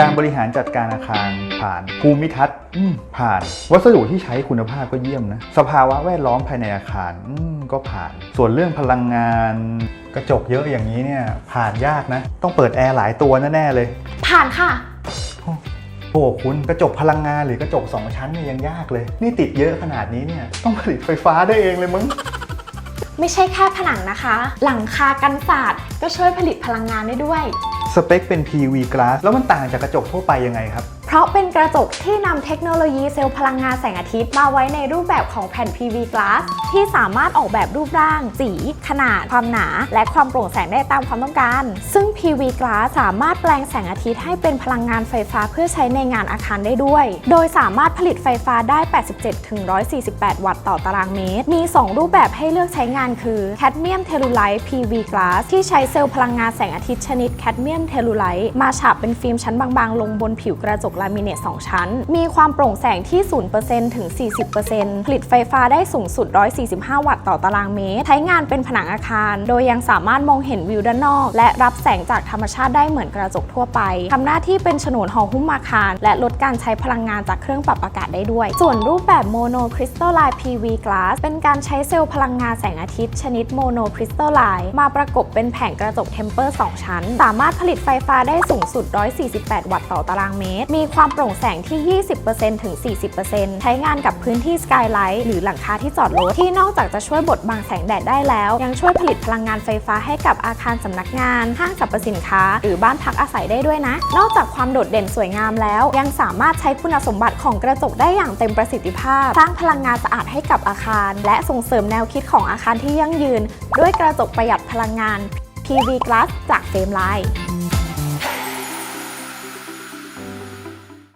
การบริหารจัดการอาคารผ่านภูมิทัศน์อืมผ่าน วัสดุที่ใช้คุณภาพก็เยี่ยมนะ สภาวะแวดล้อมภายในอาคารอืมก็ผ่าน ส่วนเรื่องพลังงาน กระจกเยอะอย่างนี้เนี่ยผ่านยากนะ ต้องเปิดแอร์หลายตัวแน่ๆเลย ผ่านค่ะโอ้คุณกระจกพลังงานหรือกระจกสองชั้นเนี่ยยังยากเลย นี่ติดเยอะขนาดนี้เนี่ยต้องผลิตไฟฟ้าได้เองเลยมึงไม่ใช่แค่ผนังนะคะ หลังคากันศาสตร์ก็ช่วยผลิตพลังงานได้ด้วย สเปคเป็น PV glass แล้วมันต่างจากกระจกทั่วไปยังไงครับ ราะเป็นกระจกที่นำเทคโนโลยีเซลล์พลังงานแสงอาทิตย์มาไว้ในรูปแบบของแผ่น PV glass ที่สามารถออกแบบรูปร่าง สี ขนาด ความหนา และความโปร่งแสงได้ตามความต้องการ ซึ่ง PV glass สามารถแปลงแสงอาทิตย์ให้เป็นพลังงานไฟฟ้าเพื่อใช้ในงานอาคารได้ด้วย โดยสามารถผลิตไฟฟ้าได้ 87-148 วัตต์ต่อตารางเมตร มี 2 รูปแบบให้เลือกใช้งานคือ Cadmium Telluride PV Glass ที่ใช้เซลล์พลังงานแสงอาทิตย์ชนิด Cadmium Telluride มาฉาบเป็นฟิล์มชั้นบางๆ ลงบนผิวกระจกลามิเนต2ชั้น มีความโปร่งแสงที่ 0%ถึง 40%ผลิตไฟฟ้าได้สูงสุด 145 วัตต์ต่อตารางเมตร ใช้งานเป็นผนังอาคาร โดยยังสามารถมองเห็นวิวด้านนอก และรับแสงจากธรรมชาติได้เหมือนกระจกทั่วไป ทำหน้าที่เป็นฉนวนห่อหุ้มอาคาร และลดการใช้พลังงานจากเครื่องปรับอากาศได้ด้วย ส่วนรูปแบบโมโนคริสตัลไลน์ PV Glass เป็นการใช้เซลล์พลังงานแสงอาทิตย์ชนิดโมโนคริสตัลไลน์มาประกบเป็นแผงกระจกเทมเปอร์ 2 ชั้น สามารถผลิตไฟฟ้าได้สูงสุด 148 วัตต์ต่อตารางเมตร มีความโปร่งแสงที่ 20%ถึง 40%ใช้งานกับพื้นที่สกายไลท์หรือหลังคาที่จอดรถที่นอกจากจะช่วยบดบังแสงแดดได้แล้ว ยังช่วยผลิตพลังงานไฟฟ้าให้กับอาคารสำนักงาน ห้างสรรพสินค้า หรือบ้านพักอาศัยได้ด้วยนะ นอกจากความโดดเด่นสวยงามแล้ว ยังสามารถใช้คุณสมบัติของกระจกได้อย่างเต็มประสิทธิภาพ สร้างพลังงานสะอาดให้กับอาคาร และส่งเสริมแนวคิดของอาคารที่ยั่งยืน ด้วยกระจกประหยัดพลังงาน PV Glass จากเฟรมไลน์